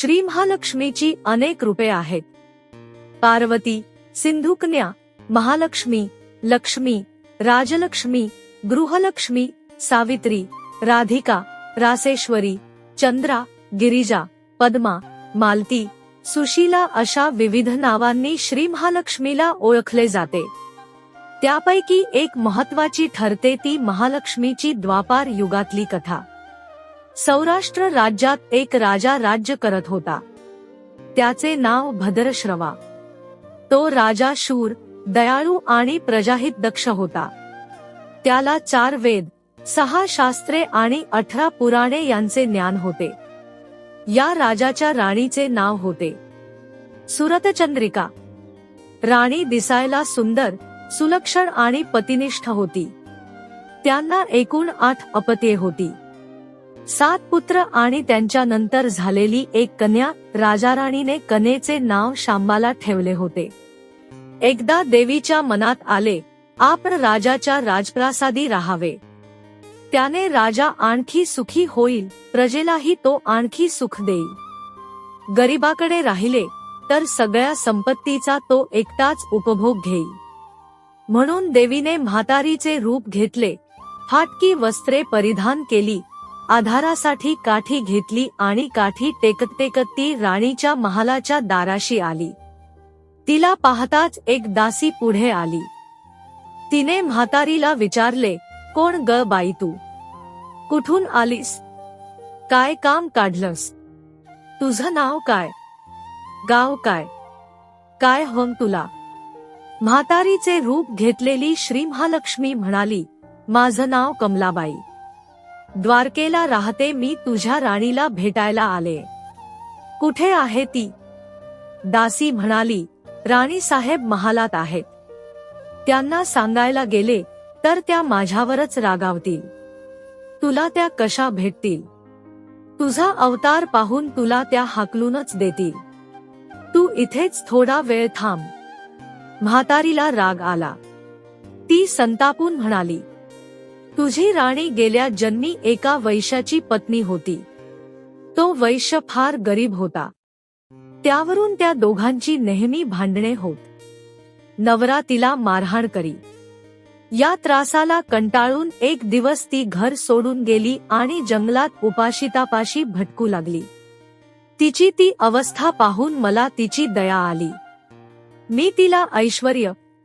श्री महालक्ष्मीची अनेक रूपे आहेत. पार्वती सिंधुकन्या महालक्ष्मी लक्ष्मी राजलक्ष्मी गृहलक्ष्मी सावित्री राधिका रासेश्वरी चंद्रा गिरिजा पद्मा मालती सुशीला अशा विविध नावांनी श्री महालक्ष्मीला ओळखले जाते. त्यापैकी एक महत्वाची ठरते ती महालक्ष्मीची द्वापार युगातली कथा. सौराष्ट्र राज्यात एक राजा राज्य करत होता. त्याचे नाव भद्रश्रवा. तो राजा शूर दयाळू आणि प्रजाहित दक्ष होता. त्याला चार वेद सहा शास्त्रे आणि अठरा पुराणे यांचे ज्ञान होते. या राजाच्या राणीचे नाव होते. सुरतचंद्रिका. राणी दिसायला सुंदर सुलक्षण आणि पतिनिष्ठ होती. त्यांना एकूण आठ अपत्ये होती. सात पुत्र आणि त्यांच्या नंतर झालेली एक कन्या राजाराणीने कनेचे नाव शांबाला ठेवले होते. एकदा देवीच्या मनात आले आपण राजाच्या राजप्रासादी राहावे. त्याने राजा आणखी सुखी होईल प्रजेलाही तो आणखी सुख देईल. गरीबाकडे राहिले तर सगळ्या संपत्तीचा तो एकटाच उपभोग घेईल. म्हणून देवीने म्हातारीचे रूप घेतले फाटकी वस्त्रे परिधान केली आधारासाठी काठी घेतली आणि काठी टेकत टेकत ती राणीच्या महालाच्या दाराशी आली. तिला पाहताच एक दासी पुढे आली. तिने म्हातारीला विचारले कोण ग बाई तू? कुठून आलीस? काय काम काढलंस? तुझं नाव काय? गाव काय? काय होम तुला? म्हातारीचे रूप घेतलेली श्री महालक्ष्मी म्हणाली माझं नाव कमलाबाई. द्वारकेला राहते मी तुझ्या राणीला भेटायला आले. कुठे आहे ती? दासी म्हणाली राणी साहेब महालात आहेत. त्यांना सांगायला गेले तर त्या माझ्यावरच रागावतील. तुला त्या कशा भेटतील? तुझा अवतार पाहून तुला त्या हाकलूनच देतील. तू इथेच थोडा वेळ थांब. म्हातारीला राग आला. ती संतापून म्हणाली तुझी राणी गेल्या जन्मी एका वैश्याची पत्नी होती. तो वैश्य फार गरीब होता. त्यावरून त्या दोघांची नेहमी भांडणे होत. नवरा तिला मारहाण करी. या त्रासाला कंटाळून एक दिवस ती घर सोडून गेली आणि जंगलात उपाशितापाशी भटकू लागली. तिची ती अवस्था पाहून मला तिची दया आली. मी तिला ऐश्वर्य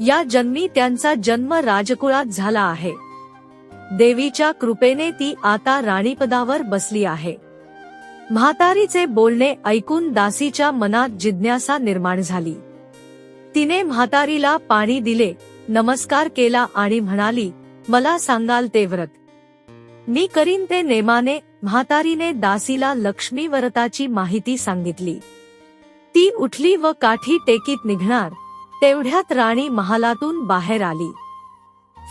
या जन्मी त्यांचा जन्म राजकुळात झाला आहे. देवीच्या कृपेने ती आता राणीपदावर बसली आहे. म्हातारीचे बोलणे ऐकून दासीच्या मनात जिज्ञासा निर्माण झाली. तिने म्हातारीला पाणी दिले नमस्कार केला आणि म्हणाली मला सांगाल ते व्रत. मी करीन ते नेमाने. म्हातारीने दासीला लक्ष्मी व्रताची माहिती सांगितली. ती उठली व काठी टेकीत निघणार. तेवढ्यात राणी महालातून बाहेर आली.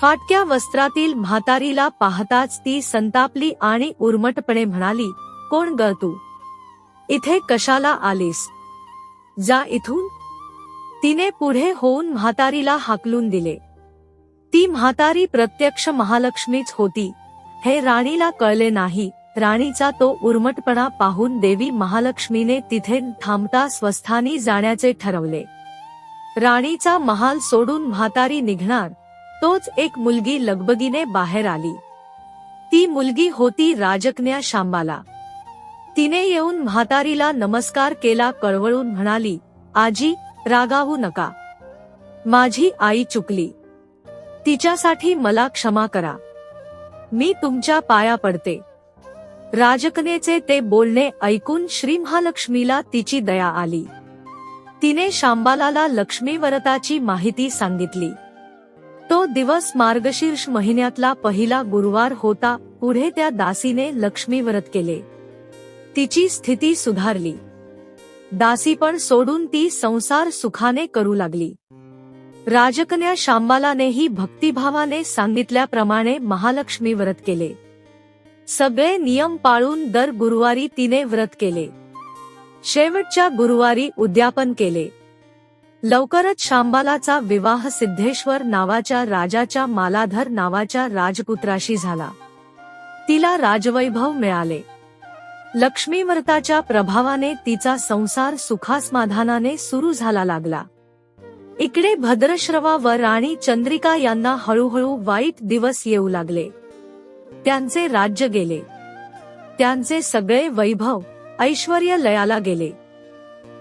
फाटक्या वस्त्रातील म्हातारीला पाहताच ती संतापली आणि उर्मटपणे म्हणाली कोण ग तू? इथे कशाला आलीस? जा इथून. तिने पुढे होऊन म्हातारीला हाकलून दिले. ती म्हातारी प्रत्यक्ष महालक्ष्मीच होती. हे राणीला कळले नाही. राणीचा तो उर्मटपणा पाहून देवी महालक्ष्मीने तिथे थांबता स्वस्थानी जाण्याचे ठरवले. राणीचा महाल सोडून म्हातारी निघणार. तोच एक मुलगी लगबगीने बाहेर आली. ती मुलगी होती राजकन्या शांबाला. तिने येऊन म्हातारीला नमस्कार केला कळवळून म्हणाली आजी रागावू नका. माझी आई चुकली. तिच्यासाठी मला क्षमा करा. मी तुमच्या पाया पडते. राजकनेचे ते बोलणे ऐकून श्री महालक्ष्मीला तिची दया आली. तिने शांबालाला लक्ष्मी व्रताची माहिती सांगितली. तो दिवस मार्गशीर्ष महिन्यातला पहिला गुरुवार होता पुढे त्या दासीने लक्ष्मी व्रत केले. तिची स्थिती सुधारली. दासी पण सोडून ती संसार सुखाने करू लागली. राजकन्या शांबालानेही भक्तिभावाने सांगितल्याप्रमाणे महालक्ष्मी व्रत केले. सगळे नियम पाळून दर गुरुवारी तिने व्रत केले. शेवटच्या गुरुवारी उद्यापन केले. लवकरच शांबालाचा विवाह सिद्धेश्वर नावाच्या राजाच्या मालाधर नावाच्या राजपुत्राशी झाला. तिला राजवैभव मिळाले. लक्ष्मीव्रताच्या प्रभावाने तिचा संसार सुखासमाधानाने सुरू झाला लागला. इकडे भद्रश्रवा व राणी चंद्रिका यांना हळूहळू वाईट दिवस येऊ लागले. त्यांचे राज्य गेले. त्यांचे सगळे वैभव ऐश्वर्य लयाला गेले.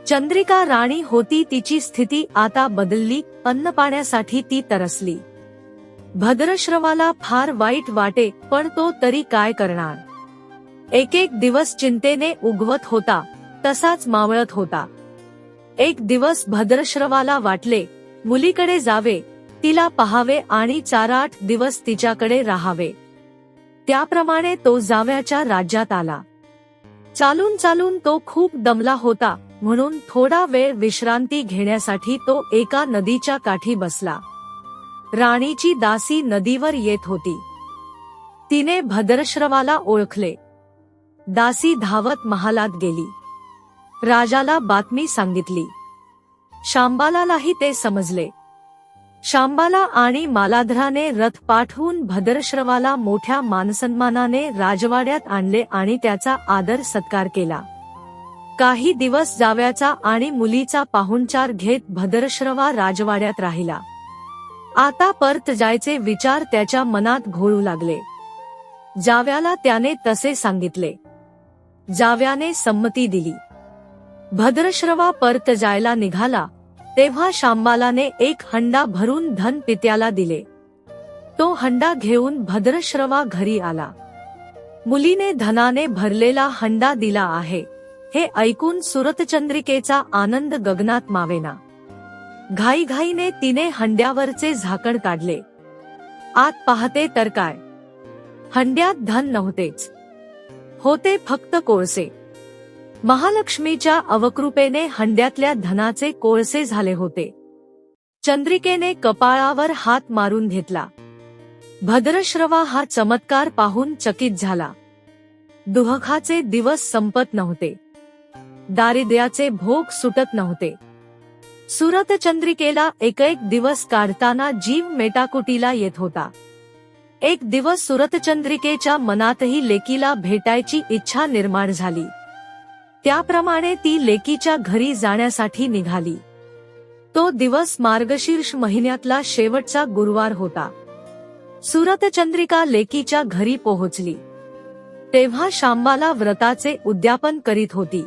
चंद्रिका राणी होती तिची स्थिती आता बदलली अन्न पाण्यासाठी ती तरसली. भद्रश्रवाला फार वाईट वाटे पण तो तरी काय करणार? एक एक दिवस चिंतेने उगवत होता तसाच मावळत होता. एक दिवस भद्रश्रवाला वाटले मुलीकडे जावे तिला पहावे आणि चार आठ दिवस तिच्याकडे राहावे. त्याप्रमाणे तो जाव्याच्या राज्यात आला. चालून चालून तो खूप दमला होता म्हणून थोडा वेळ विश्रांती घेण्यासाठी तो एका नदीच्या काठी बसला. राणीची दासी नदीवर येत होती. तिने भद्रश्रवाला ओळखले. दासी धावत महालात गेली. राजाला बातमी सांगितली. शांबालालाही ते समजले. शांबाला आणि मालाधराने रथ पाठवून भद्रश्रवाला मोठ्या मानसन्मानाने राजवाड्यात आणले आणि त्याचा आदर सत्कार केला. काही दिवस जाव्याचा आणि मुलीचा पाहुणचार घेत भद्रश्रवा राजवाड्यात राहिला. आता परत जायचे विचार त्याच्या मनात घोळू लागले. जाव्याला त्याने तसे सांगितले. जाव्याने संमती दिली. भद्रश्रवा परत जायला निघाला. तेव्हा शांबालाने एक हंडा भरून धन पित्याला दिले. तो हंडा घेऊन भद्रश्रवा घरी आला. मुलीने धनाने भरलेला हंडा दिला आहे. हे ऐकून सुरतचंद्रिकेचा आनंद गगनात मावेना. घाईघाईने तिने हंड्यावरचे झाकण काढले. आत पाहते तर काय? हंड्यात धन नव्हतेच. होते फक्त कोळसे. महालक्ष्मीच्या अवकृपेने हंड्यातल्या धनाचे कोळसे झाले होते. चंद्रिकेने कपाळावर हात मारून घेतला. भद्रश्रवा हा चमत्कार पाहून चकित झाला. दुहखाचे दिवस संपत नव्हते. दारिद्र्याचे भोग सुटत नव्हते. सुरत चंद्रिकेला एक एक दिवस काढताना जीव मेटाकुटीला येत होता. एक दिवस सुरतचंद्रिकेच्या मनातही लेकीला भेटायची इच्छा निर्माण झाली. त्याप्रमाणे ती लेकीच्या घरी जाण्यासाठी निघाली. तो दिवस मार्गशीर्ष महिन्यातला शेवटचा गुरुवार होता. सुरतचंद्रिका लेकीच्या घरी पोहोचली. तेव्हा शांबाला व्रताचे उद्यापन करीत होती.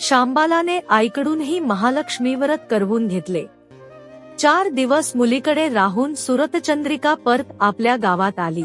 शांबालाने आईकडूनही महालक्ष्मी व्रत करवून घेतले. चार दिवस मुलीकडे राहून सुरतचंद्रिका परत आपल्या गावात आली.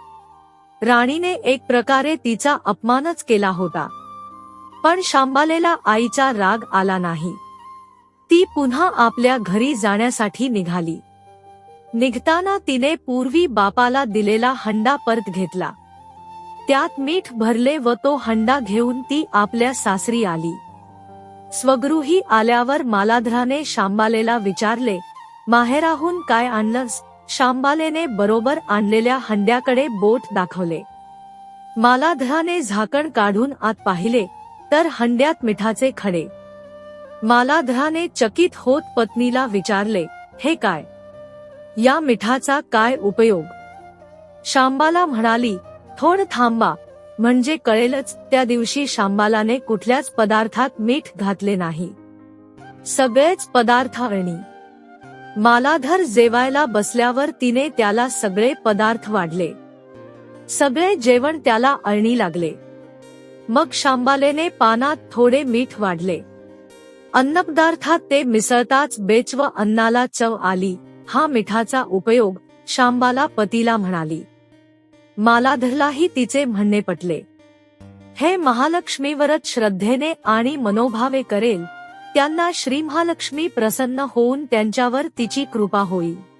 राणीने एक प्रकारे तिचा अपमानच केला होता. पण शांबालेला आईचा राग आला नाही. ती पुन्हा आपल्या घरी जाण्यासाठी निघाली. निघताना तिने पूर्वी बापाला दिलेला हंडा परत घेतला. त्यात मीठ भरले व तो हंडा घेऊन ती आपल्या सासरी आली. स्वगृही आल्यावर मालाधराने शांबालेला विचारले माहेराहून काय आणलंस? शांबालेने बरोबर आणलेल्या हंड्याकडे बोट दाखवले. मालाधराने झाकण काढून आत पाहिले तर हंड्यात मिठाचे खडे. मालाधराने चकित होत पत्नीला विचारले हे काय? या मिठाचा काय उपयोग? शांबाला म्हणाली थोड थांबा म्हणजे कळेलच त्या दिवशी शांबालाने कुठल्याच पदार्थात मीठ घातले नाही. सगळेच पदार्थ अळणी मालाधर जेवायला बसल्यावर तिने त्याला सगळे पदार्थ वाढले. सगळे जेवण त्याला अळणी लागले. मग शांबालेने पानात थोडे मीठ वाढले. अन्नपदार्थात ते मिसळताच बेचव अन्नाला चव आली. हा मिठाचा उपयोग शांबाला पतीला म्हणाली. मालाधरलाही तिचे म्हणणे पटले. हे महालक्ष्मीवरच श्रद्धेने आणि मनोभावे करेल त्यांना श्री महालक्ष्मी प्रसन्न होऊन त्यांच्यावर तिची कृपा होईल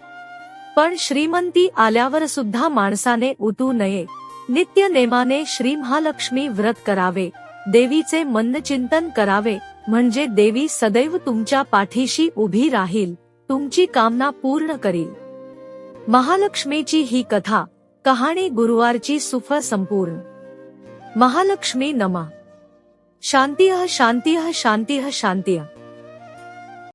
पण श्रीमंती आल्यावर सुद्धा माणसाने उतू नये. नित्य नेमाने श्री महालक्ष्मी व्रत करावे. देवीचे चिंतन करावे. म्हणजे देवी सदैव तुमच्या पाठीशी उभी राहील. तुमची कामना पूर्ण करील. महालक्ष्मीची ही कथा. कहाणी गुरुवारची सुफ संपूर्ण. महालक्ष्मी नमा. शांती शांती शांती शांती